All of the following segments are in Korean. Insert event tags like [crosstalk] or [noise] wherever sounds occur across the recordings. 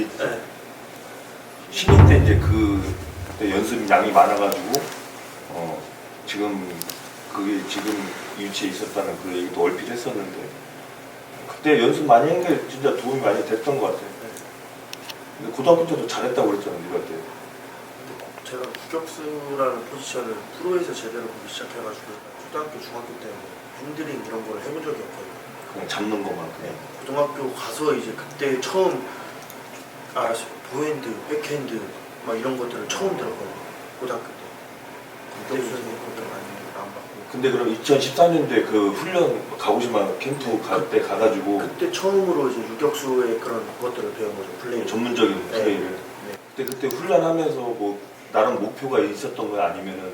얘기했지. 네. 신인 때 이제 그 그때 연습 양이 많아가지고 어 지금 그게 지금 위치에 있었다는 그 얘기도 얼핏 했었는데 그때 연습 많이 한 게 진짜 도움이 많이 됐던 것 같아. 근데 고등학교 때도 잘했다고 그랬잖아 네가 때. 제가 유격수라는 포지션을 프로에서 제대로 보기 시작해가지고 초등학교, 중학교 때 핸드링 이런 걸 해본 적이 없거든요. 그냥 잡는 것만 그냥. 고등학교 가서 이제 그때 처음 알았어요. 보핸드, 백핸드 막 이런 것들을 처음 들었거든요. 고등학교 때. 그때 무슨 것들 많이 안 받고. 근데 그럼 2014년도에 그 훈련 가고시마 캠프 갈 때 가가지고 그때 처음으로 이제 유격수의 그런 것들을 배운 거죠. 플레이. 전문적인 네. 플레이를. 네. 그때 그때 훈련하면서 뭐 나름 목표가 있었던 거야 아니면은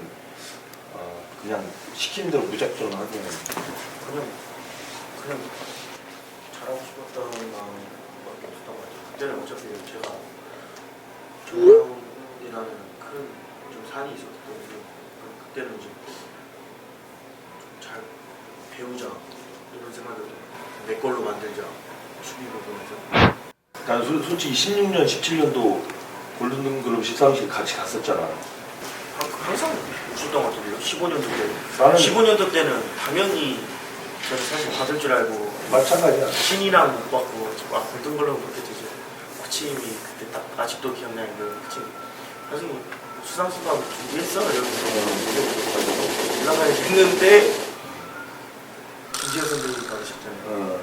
어, 그냥 시키는 대로 무작정 하면 그냥 그냥 잘하고 싶었다는 마음 그때는 어차피 제가 정상이라는 큰 좀 산이 있었기 때문에 그때는 이제 잘 배우자 이런 생각을 내 걸로 만들자 수비 부분에서 나는 솔- 솔직히 16년 17년도 골든글로브 시상식 같이 갔었잖아 하- 항상 웃었던 것 같은데요. 15년도 때. 나는 15년도 때는 당연히 저는 사실 받을 줄 알고 마찬가지야 신이랑 못 받고 아 골든글러브 그렇게 코치님이 그때 딱 아직도 기억나는 그 코치님 사실 수상수상 준비했어 이러면서 올라가야 했는데 김지현 선배님 받으셨잖아요. 어.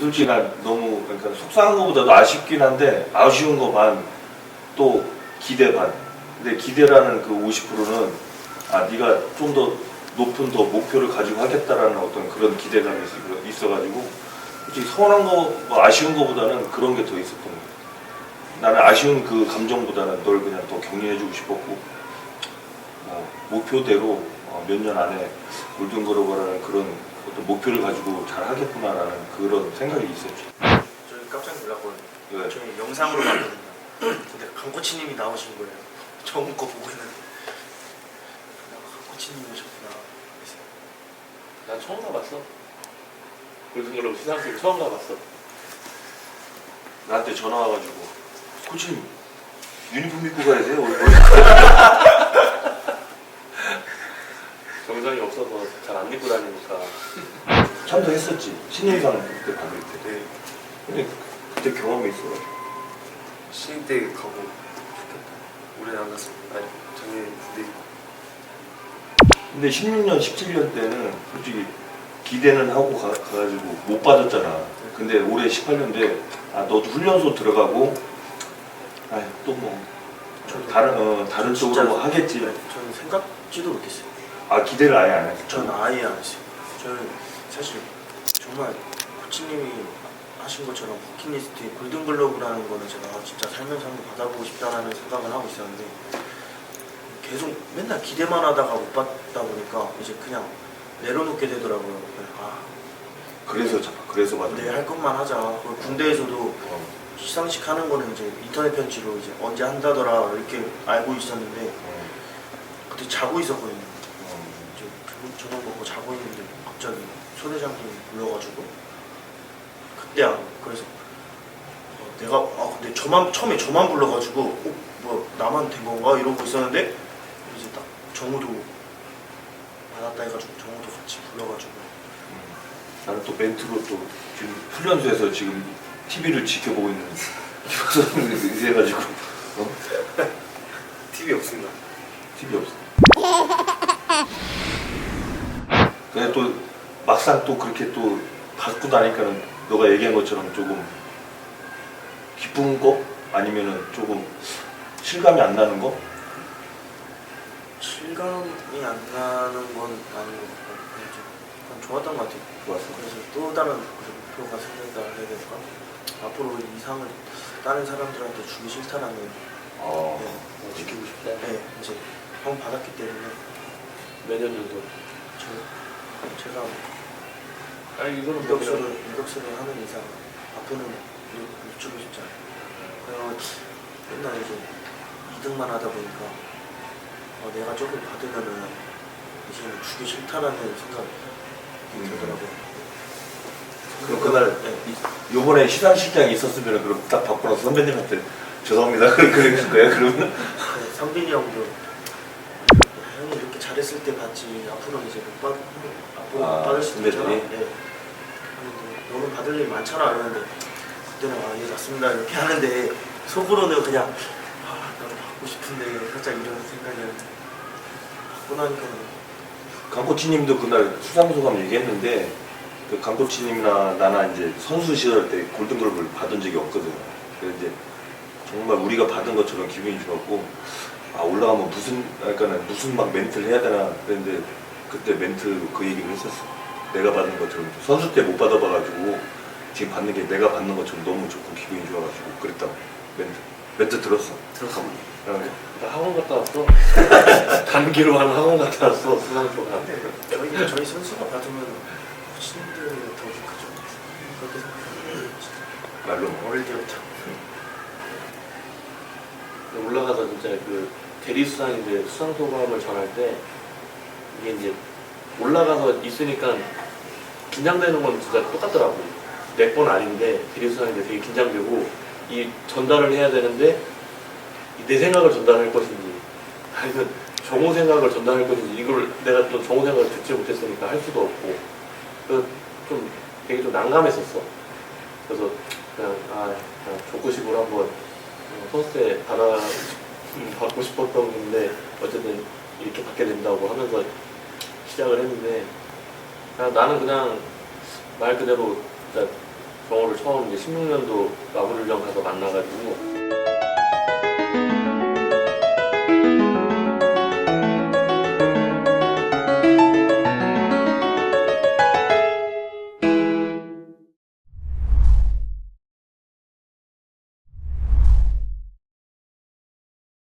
솔직히 난 너무 그러니까 속상한 것보다도 아쉽긴 한데 아쉬운 거 반 또 기대 반 근데 기대라는 그 50%는 아 네가 좀 더 높은 더 목표를 가지고 하겠다라는 어떤 그런 기대감이 있어- 있어가지고 솔직히 서운한 거 뭐 아쉬운 거보다는 그런 게 더 있었던 거야 나는 아쉬운 그 감정보다는 널 그냥 더 격려해주고 싶었고 뭐 목표대로 어, 몇년 안에 골든글로브라는 그런 어떤 목표를 가지고 잘 하겠구나라는 그런 생각이 있었지. 저희 깜짝 놀랐거든요. 왜? 저희 영상으로 봤거든요. 근데 강 코치님이 나오신 거예요. 처음 거 보고 있는데 강 코치님이 오셨구나. 그래서 난 처음 가봤어. 골든글로브 시상식 처음 가봤어. 나한테 전화 와가지고 코치님 유니폼 입고 가야 돼요. [laughs] 오늘 정장이 없어서 잘 안 입고 다니니까. 참석했었지. 신인상 그때 받을 때. 네. 근데 그때 경험이 있어가지고. 신인 때 가고 좋겠다. 올해 안 갔습니다. 아니 작년에 군대 근데 16년, 17년 때는 솔직히 기대는 하고 가, 가지고못 받았잖아. 근데 올해 18년도에 아 너도 훈련소 들어가고 아또뭐 다른 어, 다른 쪽으로 뭐 하겠지. 저는 생각지도 못했어요. 아 기대를 아예 안 했어. 저는 아예 안 했어요. 저는 사실 정말 코치님이 하신 것처럼 버킷리스트에 골든글러브라는 거는 제가 아, 진짜 살면서 한번 받아보고 싶다라는 생각을 하고 있었는데 계속 맨날 기대만 하다가 못 받다 보니까 이제 그냥 내려놓게 되더라고요. 아, 그래서 잡아. 그래서 받은 내 거야. 할 것만 하자. 그리고 군대에서도 어, 시상식 하는 거는 이제 인터넷 편지로 이제 언제 한다더라 이렇게 알고 있었는데 어, 그때 자고 있었거든요. 어. 이제 저- 저녁 먹고 자고 있는데 갑자기 소대장님이 불러가지고 그때 안 그래서 어, 내가 아 근데 저만 처음에 저만 불러가지고 어, 뭐 나만 된 건가 이러고 있었는데 이제 딱 정우도 받았다 해가지고 정우도 같이 불러가지고 나는 또 멘트로 또 지금 훈련소에서 지금 TV를 지켜보고 있는 박선을 해가지고 어? [laughs] TV 없습니다. TV 없어. 근데 또 막상 또 그렇게 또 받고 나니까는 너가 얘기한 것처럼 조금 기쁜 거 아니면은 조금 실감이 안 나는 거? 실감이 안 나는 건 아닌 것 같고 그냥 좀 좋았던 것 같아요. 좋았어. 그래서 또 다른 목표가 생긴다 해야 될까? 앞으로 이 상을 다른 사람들한테 주기 싫다라는 어. 네, 지키고 싶다. 네, 이제 형 받았기 때문에 매년 정도. 저, 제가 아니 이거는 뭐 유격수를 그냥 유격수를 하는 이상 앞으로는 유- 유치고 싶지 않아요. 그냥 맨날 이제 2등만 하다 보니까 어, 내가 저걸 받으면은 이제는 주기 싫다라는 생각이 음. 들더라고요. 그럼 그날 네. 요번에 시상식장이 있었으면 그럼 딱 받고 나서 선배님한테 죄송합니다 [laughs] 그랬을 거야 그러면 네, 상빈이 형도 형이 이렇게 잘했을 때 봤지 앞으로는 이제 못 받, 앞으로 아, 못 받을 수도 있잖아. 선배들이? 네. 근데 너는 받을 일 많잖아. 이러는데 그때는 아, 예, 맞습니다. 이렇게 하는데 속으로는 그냥 받고 싶은데 살짝 이런 생각이었는데 받고 나니까 강코치님도 그날 수상 소감 얘기했는데 그 강코치님이나 나나 이제 선수 시절 때 골든글러브를 받은 적이 없거든. 그래서 이제 정말 우리가 받은 것처럼 기분이 좋았고 아 올라가면 무슨 그러니까 무슨 막 멘트를 해야 되나 그랬는데 그때 멘트 그 얘기를 했었어. 내가 받은 것처럼 선수 때 못 받아봐가지고 지금 받는 게 내가 받는 것처럼 너무 좋고 기분이 좋아가지고 그랬다고 멘트 멘트 들었어. 들었어. 어, 나 학원 갔다 왔어. [laughs] 단기로 하는 학원 갔다 왔어. 수상소감. 근데 저희 저희 선수가 받으면 코치님들이 더 좋겠죠. 그렇게 생각해요. 말로 어릴 때부터. 올라가서 진짜 그 대리 수상인데 수상 소감을 전할 때 이게 이제 올라가서 있으니까 긴장되는 건 진짜 똑같더라고. 내 건 아닌데 대리 수상인데 되게 긴장되고 이 전달을 해야 되는데 이 내 생각을 전달할 것인지 아니면 정호 생각을 전달할 것인지 이걸 내가 또 정호 생각을 듣지 못했으니까 할 수도 없고 그래서 좀 되게 좀 난감했었어. 그래서 그냥 아 그냥 조고식으로 한번 어, 선수때 받아 음, 받고 싶었던 건데 어쨌든 이렇게 받게 된다고 하면서 시작을 했는데 그냥 나는 그냥 말 그대로 정호를 처음 이제 16년도 마무리령 가서 만나가지고